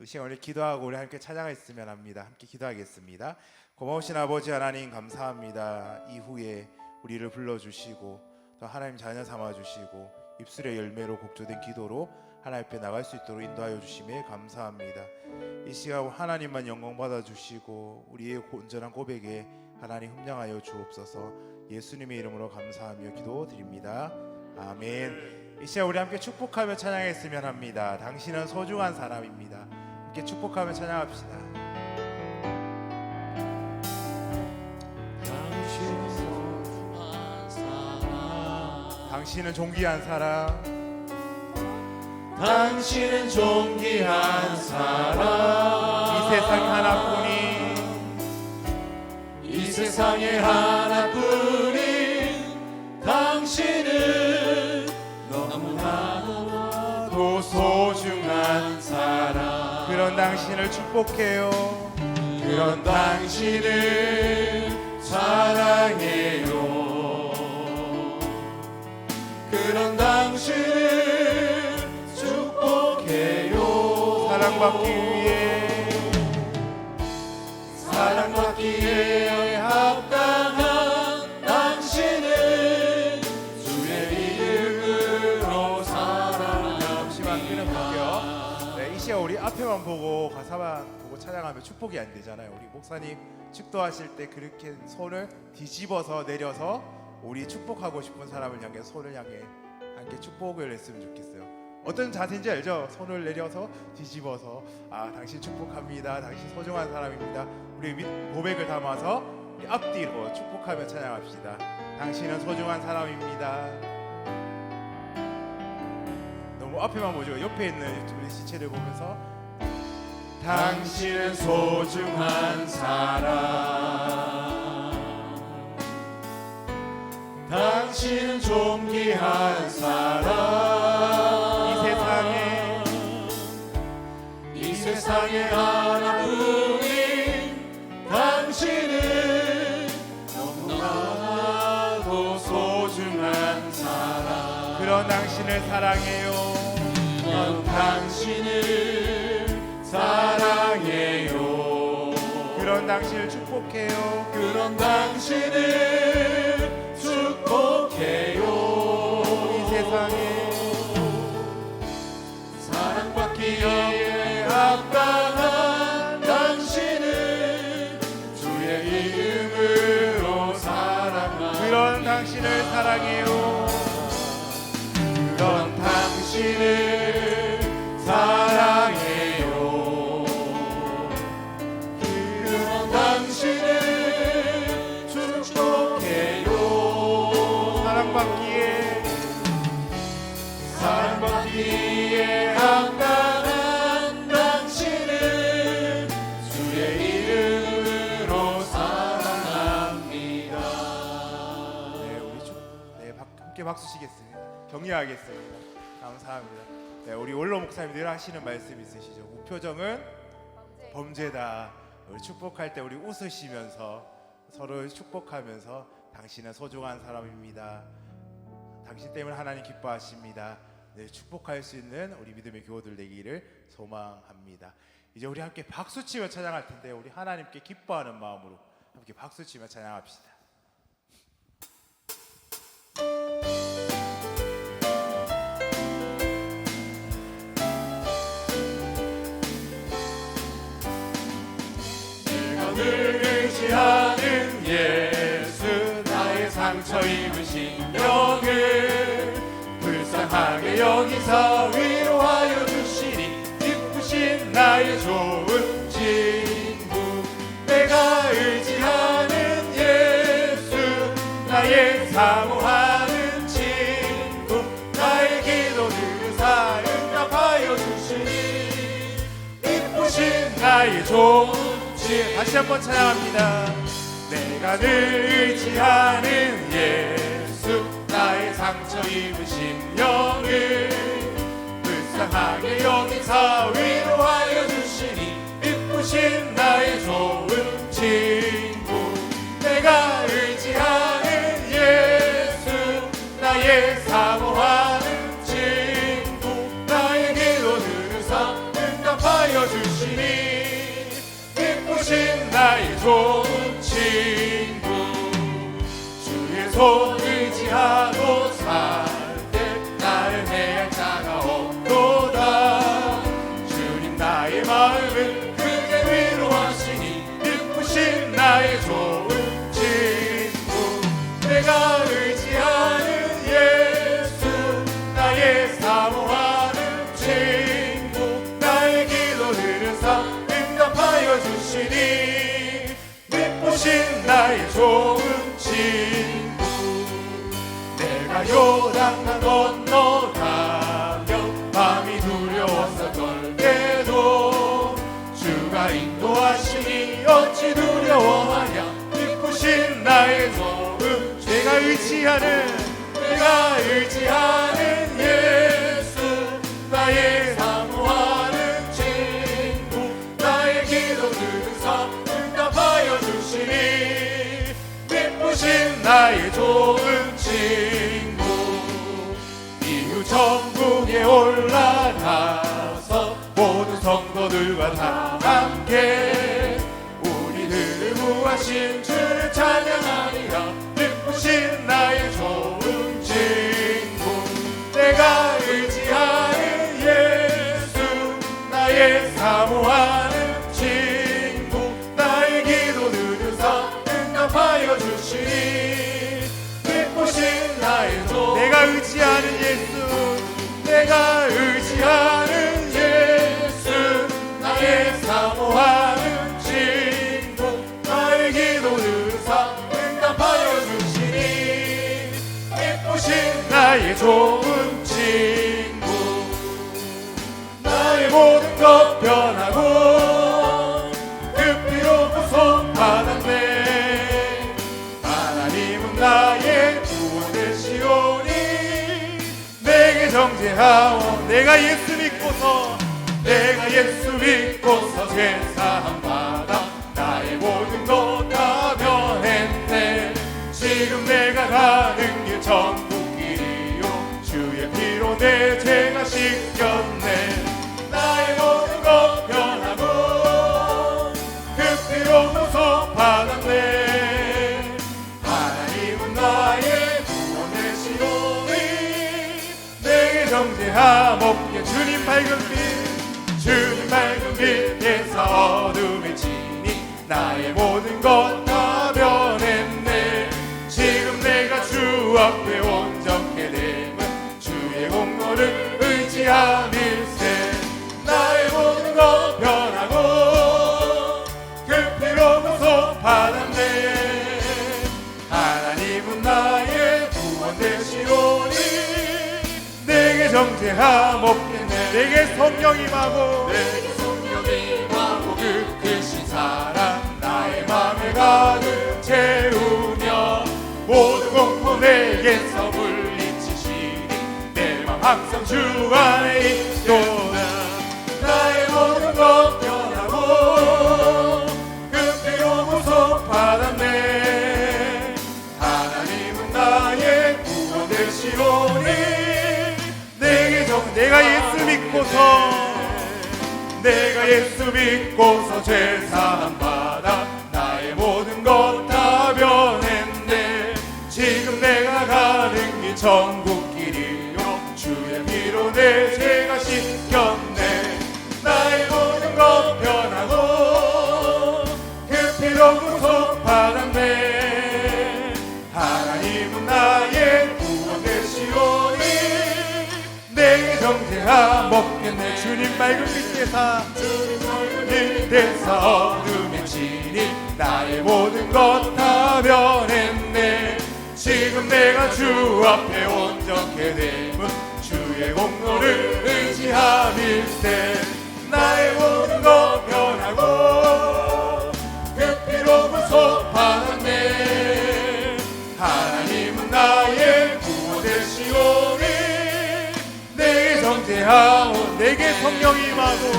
이 시간 우리 기도하고 우리 함께 찬양했으면 합니다. 함께 기도하겠습니다. 고마우신 아버지 하나님 감사합니다. 이후에 우리를 불러주시고 또 하나님 자녀 삼아주시고 입술의 열매로 곡조된 기도로 하나님 앞에 나갈 수 있도록 인도하여 주심에 감사합니다. 이 시간 하나님만 영광 받아 주시고 우리의 온전한 고백에 하나님 흠량하여 주옵소서. 예수님의 이름으로 감사하며 기도드립니다. 아멘. 이 시간 우리 함께 축복하며 찬양했으면 합니다. 당신은 소중한 사람입니다. 함께 축복하며 찬양합시다. 당신은 존귀한 사람. 당신은 존귀한 사람 이 세상 하나뿐인 이 세상에 하나뿐인 당신은 당신을 축복해요. 그런 당신을 사랑해요 그런 당신을 축복해요 사랑받기 위해 보고 가사만 보고 찬양하면 축복이 안 되잖아요. 우리 목사님 축도하실 때 그렇게 손을 뒤집어서 내려서 우리 축복하고 싶은 사람을 향해 손을 향해 함께 축복을 했으면 좋겠어요. 어떤 자세인지 알죠? 손을 내려서 뒤집어서 아 당신 축복합니다. 당신 소중한 사람입니다. 우리 밑 고백을 담아서 이 앞뒤로 축복하며 찬양합시다. 당신은 소중한 사람입니다. 너무 앞에만 보죠. 옆에 있는 우리 시체를 보면서 당신은 소중한 사람. 당신은 존귀한 사람. 이 세상에 이 세상에 하나뿐인 당신은 너무나도 소중한 사람. 그런 당신을 사랑해요. 그런 당신을 사랑해요 그런 당신을 축복해요. 그런 당신을 축복 박수 치겠습니다. 격려하겠습니다. 감사합니다. 네, 우리 원로 목사님 늘 하시는 말씀 있으시죠. 우표정은 범죄 다. 우리 축복할 때 우리 웃으시면서 서로 축복하면서 당신은 소중한 사람입니다. 당신 때문에 하나님 기뻐하십니다. 네, 축복할 수 있는 우리 믿음의 교우들 되기를 소망합니다. 이제 우리 함께 박수 치며 찬양할 텐데 우리 하나님께 기뻐하는 마음으로 함께 박수 치며 찬양합시다. 상처 입은 심령을 불쌍하게 여기서 위로하여 주시니 기쁘신 나의 좋은 친구 내가 의지하는 예수 나의 사모하는 친구 나의 기도 들으사 응답하여 주시니 이쁘신 나의 좋은 친 다시 한번 찬양합니다. 나를 의지하는 예수 나의 상처 입으신 영을 불쌍하게 여기사 위로하여 주시니 이쁘신 나의 좋은 친구. 내가 의지하는 예수 나의 사모하는 친구. 나의 기도들을 삼응답하여 주시니 이쁘신 나의 좋은 주 건너가며 마음이 두려웠었던 때도 주가 인도하시니 어찌 두려워하냐? 기쁘신 나의 좋은 내가 의지하는 내가 의지하는 예수 나의 사모하는 친구 나의 기도 들으사 응답하여 주시니 기쁘신 나의 좋은 친구 천국에 올라가서 모든 성도들과 다 함께 우리들을 구하신 주를 찬양하리라 기쁘신 나의 좋은 친구 내가 의지하는 예수 나의 사모하는 친구 나의 기도 들으사 응답하여 주시니 기쁘신 나의 조 내가 의지하는 예수 좋은 친구 나의 모든 것 변하고 그 피로 구속받았네. 하나님은 나의 구원 되시오니 내게 정죄하오. 내가 예수 믿고서 내가 예수 믿고서 죄사함 정죄함 없게 주님 밝은 빛 주님 밝은 빛에서 어둠에 지니 나의 모든 것 성령 임하고 내게 성령 임하고 그 크신 사랑 나의 맘에 가득 채우며 모든 공포 내게서 물리치시니 내 맘 항상 주 안에 있도다. 나의 모든 것 변하고 그 피로 구속 받았네. 하나님은 나의 구원 되시오니 내게 정 내가 예수 믿고서 내가 예수 믿고서 죄사함 주님 맑은 빛에서 주님 맑은 빛에서 어둠에 지니 나의 모든 것 다 변했네. 지금 내가 주 앞에 온전케 됨은 주의 공로를 의지함일세 나의 모든 것 변하고 그 피로 구속 받았네 하나님은 나의 구원 되시오니 내게 정죄하오 내게 성령이 임하고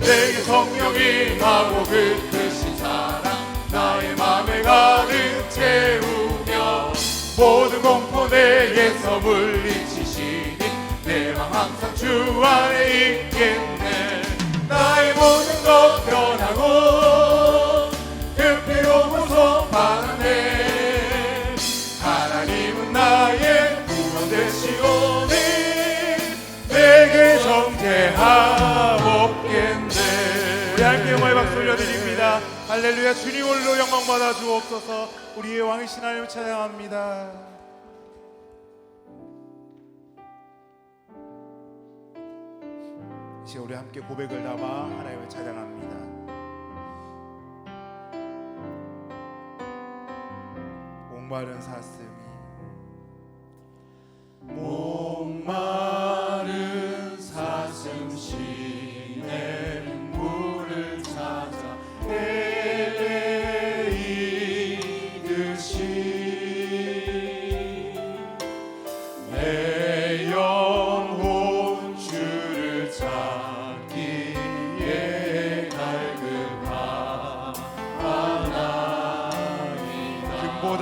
내게 성령이 임하고 그 크신 사랑 나의 맘에 가득 채우며 모든 공포 내게서 물리치시니 내 맘 항상 주 안에 있겠네. 나의 모든 것 변하고 할렐루야 주님 홀로 영광 받아 주옵소서. 우리의 왕이신 하나님 찬양합니다. 이제 우리 함께 고백을 담아 하나님을 찬양합니다. 목마른 사슴이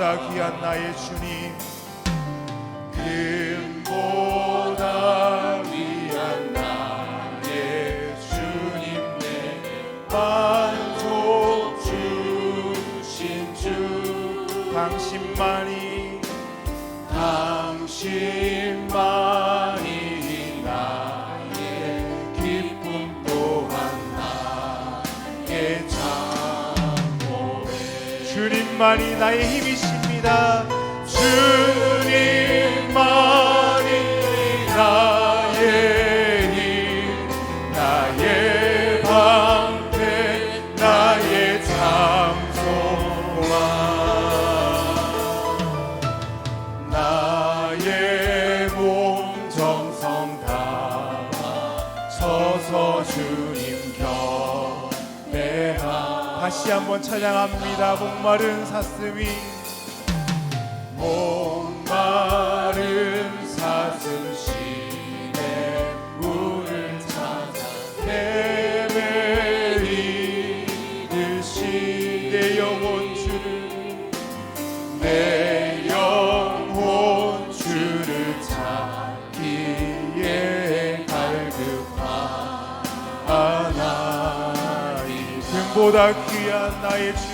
금보다 귀한 나의 주님. 금보다 위한 나의 주님 내게 만족 주신 주. 당신만이 당신만이 나의 기쁨 또한 나의 장모에 주님만이 나의 힘이십니 다시 한번 찬양합니다. 목마른 사슴이 내 영혼 주를 찾기에 갈급하나이 금보다 귀한 나의 주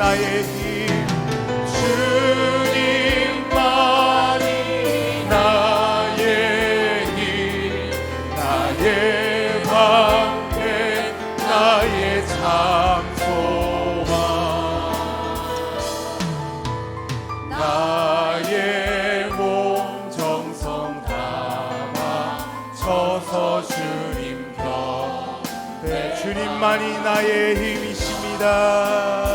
나의 힘. 주님만이 나의 힘. 나의 방패 나의 장소만 나의 몸 정성 담아 서서 주님 곁에. 주님만이 나의 힘이십니다.